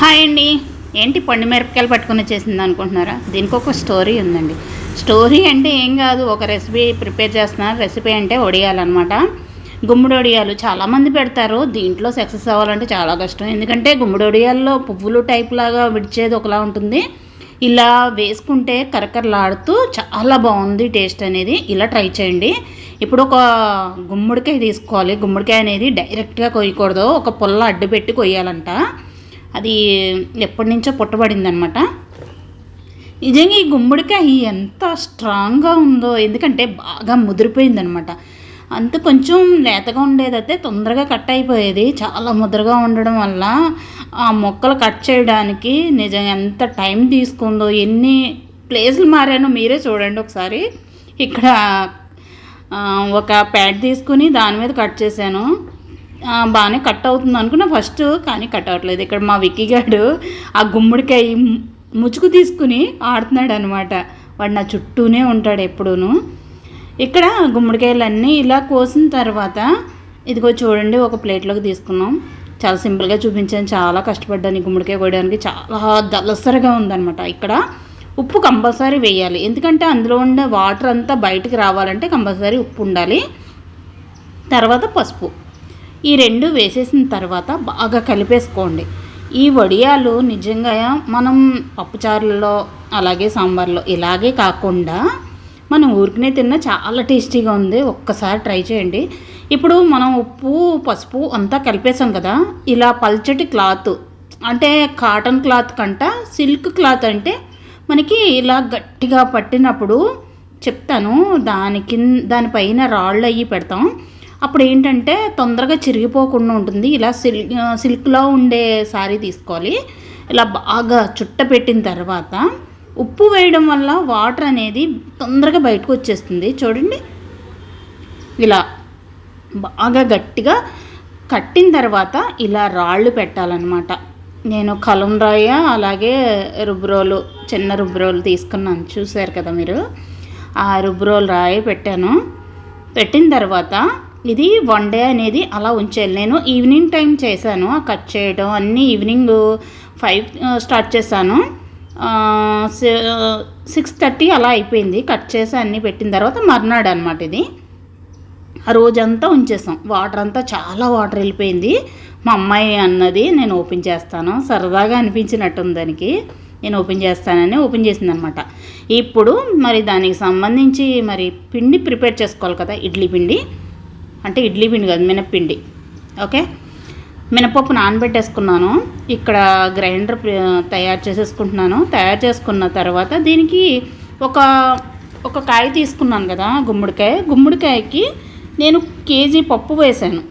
Hi అండి. ఏంటి పండు మిరపకాయలు పట్టుకుని చేసింది అనుకుంటున్నారా? దీనికి ఒక స్టోరీ ఉందండి. స్టోరీ అంటే ఏం కాదు ఒక రెసిపీ ప్రిపేర్ చేస్తున్నారు. రెసిపీ అంటే వడియాలన్నమాట గుమ్మడి వడియాలు చాలామంది పెడతారు. దీంట్లో సక్సెస్ అవ్వాలంటే చాలా కష్టం. ఎందుకంటే గుమ్మడి వడియాల్లో పువ్వులు టైప్ లాగా విడిచేది ఒకలా ఉంటుంది. ఇలా వేసుకుంటే కరకరలాడుతూ చాలా బాగుంది టేస్ట్ అనేది. ఇలా ట్రై చేయండి. ఇప్పుడు ఒక గుమ్మడికాయ తీసుకోవాలి. గుమ్మడికాయ అనేది డైరెక్ట్గా కొయ్యకూడదు. ఒక పొల్ల అడ్డు పెట్టి కొయ్యాలంట. అది ఎప్పటి నుంచో పుట్టబడిందనమాట. నిజంగా ఈ గుమ్మడికాయ ఎంత స్ట్రాంగ్గా ఉందో ఎందుకంటే బాగా ముదిరిపోయిందనమాట. అంత కొంచెం లేతగా ఉండేదైతే తొందరగా కట్ అయిపోయేది. చాలా ముద్రగా ఉండడం వల్ల ఆ మొక్కలు కట్ చేయడానికి నిజంగా ఎంత టైం తీసుకుందో ఎన్ని ప్లేసులు మారానో మీరే చూడండి ఒకసారి. ఇక్కడ ఒక ప్యాడ్ తీసుకుని దాని మీద కట్ చేశాను. బాగానే కట్ అవుతుంది అనుకున్నా ఫస్ట్ కానీ కట్ అవ్వట్లేదు ఇక్కడ మా విక్కీగాడు ఆ గుమ్మడికాయ ముచుకు తీసుకుని ఆడుతున్నాడు అనమాట వాడు నా చుట్టూనే ఉంటాడు ఎప్పుడూను. ఇక్కడ గుమ్మడికాయలన్నీ ఇలా కోసిన తర్వాత ఇదిగో చూడండి ఒక ప్లేట్లోకి తీసుకున్నాం. చాలా సింపుల్గా చూపించాను. చాలా కష్టపడ్డాను ఈ గుమ్మడికాయ కోయడానికి. చాలా దలసరిగా ఉందన్నమాట ఇక్కడ. ఉప్పు కంపల్సరీ వేయాలి. ఎందుకంటే అందులో ఉండే వాటర్ అంతా బయటికి రావాలంటే కంపల్సరీ ఉప్పు ఉండాలి. తర్వాత పసుపు. ఈ రెండు వేసేసిన తర్వాత బాగా కలిపేసుకోండి. ఈ వడియాలు నిజంగా మనం పప్పుచారులలో అలాగే సాంబార్లో ఇలాగే కాకుండా మనం ఊరికనే తిన్నా చాలా టేస్టీగా ఉంది. ఒక్కసారి ట్రై చేయండి. ఇప్పుడు మనం ఉప్పు పసుపు అంతా కలిపేసాం కదా ఇలా పల్చటి క్లాత్ అంటే కాటన్ క్లాత్ కంట సిల్క్ క్లాత్ అంటే మనకి ఇలా గట్టిగా పట్టినప్పుడు చెప్తాను దాని కింద దానిపైన రాళ్ళు అయ్యి పెడతాం. అప్పుడు ఏంటంటే తొందరగా చిరిగిపోకుండా ఉంటుంది. ఇలా సిల్ సిల్క్లో ఉండే శారీ తీసుకోవాలి. ఇలా బాగా చుట్ట పెట్టిన తర్వాత ఉప్పు వేయడం వల్ల వాటర్ అనేది తొందరగా బయటకు వచ్చేస్తుంది. చూడండి. ఇలా బాగా గట్టిగా కట్టిన తర్వాత ఇలా రాళ్ళు పెట్టాలన్నమాట. నేను కలం రాయ అలాగే రుబ్రోలు చిన్న రుబ్రోలు తీసుకున్నాను. చూశారు కదా మీరు? ఆ రుబ్రోలు రాయ పెట్టాను. పెట్టిన తర్వాత ఇది వన్ డే అనేది అలా ఉంచాను నేను ఈవినింగ్ టైం చేశాను ఆ కట్ చేయడం అన్నీ ఈవినింగ్ ఫైవ్ స్టార్ట్ చేశాను. సిక్స్ థర్టీ అలా అయిపోయింది. కట్ చేసి అన్నీ పెట్టిన తర్వాత మర్నాడు అనమాట ఇది. ఆ రోజంతా ఉంచేసాం. వాటర్ అంతా చాలా వాటర్ వెళ్ళిపోయింది. మా అమ్మాయి అన్నది నేను ఓపెన్ చేస్తాను. సరదాగా అనిపించినట్టుంది దానికి. నేను ఓపెన్ చేస్తానని ఓపెన్ చేసింది అనమాట ఇప్పుడు మరి దానికి సంబంధించి మరి పిండి ప్రిపేర్ చేసుకోవాలి కదా ఇడ్లీ పిండి. అంటే ఇడ్లీ పిండి కాదు మినప్పిండి. ఓకే? మినపప్పు నానబెట్టేసుకున్నాను. ఇక్కడ గ్రైండర్ తయారు చేసేసుకుంటున్నాను. తయారు చేసుకున్న తర్వాత దీనికి ఒక ఒక కాయ తీసుకున్నాను కదా గుమ్మడికాయ. గుమ్మడికాయకి నేను కేజీ పప్పు వేశాను.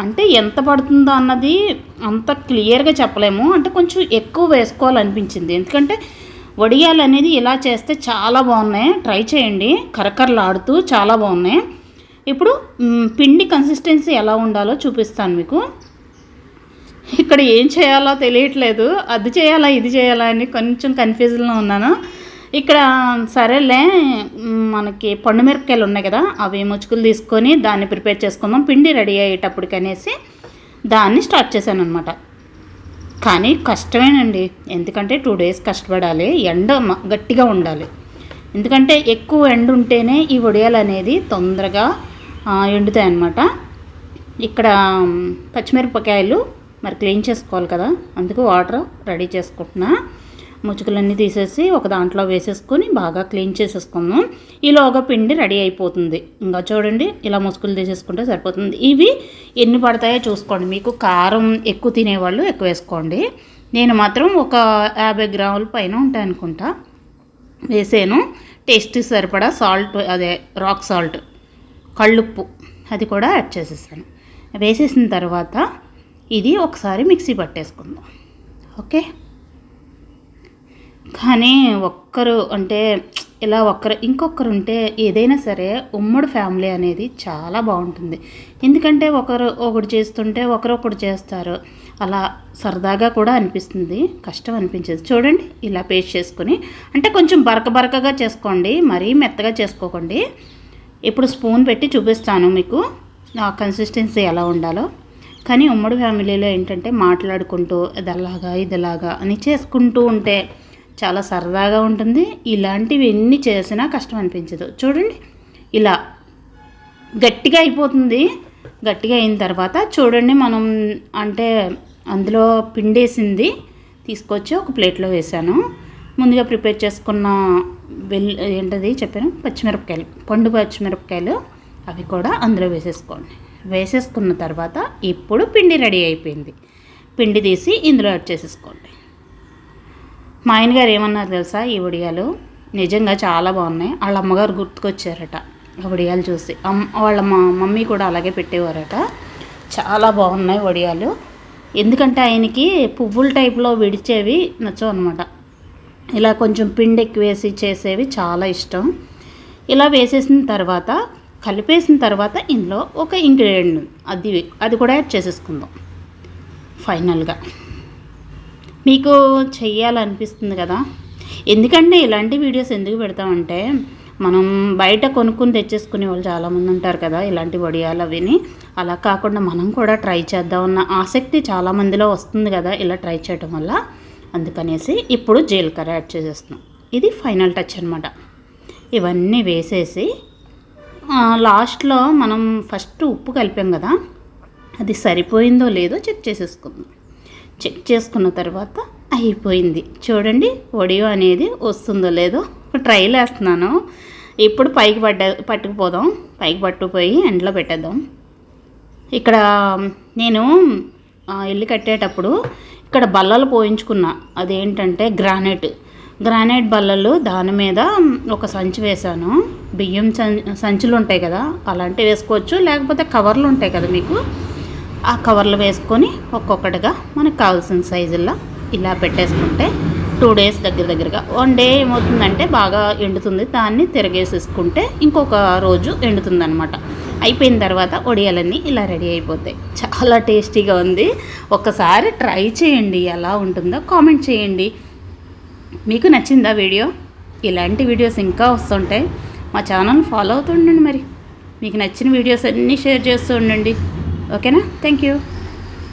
అంటే ఎంత పడుతుందో అన్నది అంత క్లియర్గా చెప్పలేము. అంటే కొంచెం ఎక్కువ వేసుకోవాలనిపించింది. ఎందుకంటే వడియాలు అనేది ఇలా చేస్తే చాలా బాగున్నాయి. ట్రై చేయండి. కరకరలాడుతూ చాలా బాగున్నాయి. ఇప్పుడు పిండి కన్సిస్టెన్సీ ఎలా ఉండాలో చూపిస్తాను మీకు. ఇక్కడ ఏం చేయాలో తెలియట్లేదు. అది చేయాలా ఇది చేయాలా అని కొంచెం కన్ఫ్యూజన్లో ఉన్నాను. ఇక్కడ సరేలే మనకి పండు మిరపకాయలు ఉన్నాయి కదా అవి ముచ్చుకులు తీసుకొని దాన్ని ప్రిపేర్ చేసుకుందాం. పిండి రెడీ అయ్యేటప్పటికి అనేసి దాన్ని స్టార్ట్ చేశాను అనమాట కానీ కష్టమేనండి. ఎందుకంటే టూ డేస్ కష్టపడాలి ఎండ గట్టిగా ఉండాలి. ఎందుకంటే ఎక్కువ ఎండ ఉంటేనే ఈ వడియాలు అనేది తొందరగా ఎండుతాయి అన్నమాట ఇక్కడ పచ్చిమిరపకాయలు మరి క్లీన్ చేసుకోవాలి కదా. అందుకు వాటర్ రెడీ చేసుకుంటున్నా. ముచ్చుకలన్నీ తీసేసి ఒక దాంట్లో వేసేసుకొని బాగా క్లీన్ చేసేసుకుందాం. ఈలోగా పిండి రెడీ అయిపోతుంది. ఇంకా చూడండి ఇలా ముసుగులు తీసేసుకుంటే సరిపోతుంది. ఇవి ఎన్ని పడతాయో చూసుకోండి. మీకు కారం ఎక్కువ తినేవాళ్ళు ఎక్కువ వేసుకోండి. నేను మాత్రం ఒక యాభై గ్రాముల పైన ఉంటాయి అనుకుంటా వేసాను. టేస్ట్ సరిపడా సాల్ట్ అదే రాక్ సాల్ట్. కళ్ళుప్పు. అది కూడా యాడ్ చేసేసాను. వేసేసిన తర్వాత ఇది ఒకసారి మిక్సీ పట్టేసుకుందాం. ఓకే? కానీ ఒక్కరు అంటే ఇలా ఒక్కరు ఇంకొకరు ఉంటే ఏదైనా సరే ఉమ్మడి ఫ్యామిలీ అనేది చాలా బాగుంటుంది. ఎందుకంటే ఒకరు ఒకటి చేస్తుంటే ఒకరు ఒకటి చేస్తారు. అలా సరదాగా కూడా అనిపిస్తుంది. కష్టం అనిపించదు. చూడండి ఇలా పేస్ట్ చేసుకుని అంటే కొంచెం బరక బరకగా చేసుకోండి మరీ మెత్తగా చేసుకోకండి. ఇప్పుడు స్పూన్ పెట్టి చూపిస్తాను మీకు. ఆ కన్సిస్టెన్సీ ఎలా ఉండాలో. కానీ ఉమ్మడి ఫ్యామిలీలో ఏంటంటే మాట్లాడుకుంటూ ఇది అలాగా అని చేసుకుంటూ ఉంటే చాలా సరదాగా ఉంటుంది. ఇలాంటివి ఎన్ని చేసినా కష్టం అనిపించదు. చూడండి ఇలా గట్టిగా అయిపోతుంది. గట్టిగా అయిన తర్వాత చూడండి మనం అంటే అందులో పిండేసింది తీసుకొచ్చి ఒక ప్లేట్లో వేసాను ముందుగా ప్రిపేర్ చేసుకున్న వెల్ ఏంటది చెప్పాను? పచ్చిమిరపకాయలు. పండు పచ్చిమిరపకాయలు అవి కూడా అందులో వేసేసుకోండి. వేసేసుకున్న తర్వాత ఇప్పుడు పిండి రెడీ అయిపోయింది. పిండి తీసి ఇందులో యాడ్ చేసేసుకోండి. మా ఆయన గారు ఏమన్నారు తెలుసా? ఈ వడియాలు నిజంగా చాలా బాగున్నాయి. వాళ్ళ అమ్మగారు గుర్తుకొచ్చారట ఆ వడియాలు చూసి. అమ్మ వాళ్ళ మా మమ్మీ కూడా అలాగే పెట్టేవారట. చాలా బాగున్నాయి వడియాలు. ఎందుకంటే ఆయనకి పువ్వుల టైప్లో విడిచేవి నచ్చవు అనమాట ఇలా కొంచెం పిండి ఎక్కువ వేసి చేసేవి చాలా ఇష్టం. ఇలా వేసేసిన తర్వాత కలిపేసిన తర్వాత ఇందులో ఒక ఇంగ్రీడియంట్ అది అది కూడా యాడ్ చేసేసుకుందాం. ఫైనల్గా. మీకు చెయ్యాలనిపిస్తుంది కదా? ఎందుకంటే ఇలాంటి వీడియోస్ ఎందుకు పెడతామంటే మనం బయట కొనుక్కుని తెచ్చేసుకునే వాళ్ళు చాలామంది ఉంటారు కదా ఇలాంటి వడియాలు అవిని. అలా కాకుండా మనం కూడా ట్రై చేద్దామన్న ఆసక్తి చాలామందిలో వస్తుంది కదా ఇలా ట్రై చేయడం వల్ల. అందుకనేసి ఇప్పుడు జీలకర్ర యాడ్ చేసేస్తున్నాం. ఇది ఫైనల్ టచ్ అనమాట ఇవన్నీ వేసేసి లాస్ట్లో మనం ఫస్ట్ ఉప్పు కలిపాం కదా అది సరిపోయిందో లేదో చెక్ చేసేసుకుందాం. చెక్ చేసుకున్న తర్వాత అయిపోయింది. చూడండి ఒడియో అనేది వస్తుందో లేదో ట్రైల్ వేస్తున్నాను ఇప్పుడు పైకి పడ్డ పట్టుకుపోదాం. పైకి పట్టుకుపోయి ఎండలో పెట్టేద్దాం. ఇక్కడ నేను ఇల్లు కట్టేటప్పుడు ఇక్కడ బల్లలు పోయించుకున్నా. అదేంటంటే గ్రానైట్. గ్రానైట్ బల్లలు దాని మీద ఒక సంచి వేశాను. బియ్యం సంచులు ఉంటాయి కదా అలాంటివి వేసుకోవచ్చు. లేకపోతే కవర్లు ఉంటాయి కదా మీకు. ఆ కవర్లు వేసుకొని ఒక్కొక్కటిగా మనకు కావాల్సిన సైజుల్లో ఇలా పెట్టేసుకుంటే టూ డేస్ దగ్గర దగ్గరగా. వన్ డే ఏమవుతుందంటే బాగా ఎండుతుంది. దాన్ని తిరగేసేసుకుంటే ఇంకొక రోజు ఎండుతుంది అనమాట అయిపోయిన తర్వాత ఒడియాలన్నీ ఇలా రెడీ అయిపోతాయి. చాలా టేస్టీగా ఉంది. ఒకసారి ట్రై చేయండి. ఎలా ఉంటుందో కామెంట్ చేయండి. మీకు నచ్చిందా వీడియో? ఇలాంటి వీడియోస్ ఇంకా వస్తుంటాయి మా ఛానల్ ఫాలో అవుతుండండి మరి. మీకు నచ్చిన వీడియోస్ అన్నీ షేర్ చేస్తూ ఉండండి. ఓకేనా? Thank you.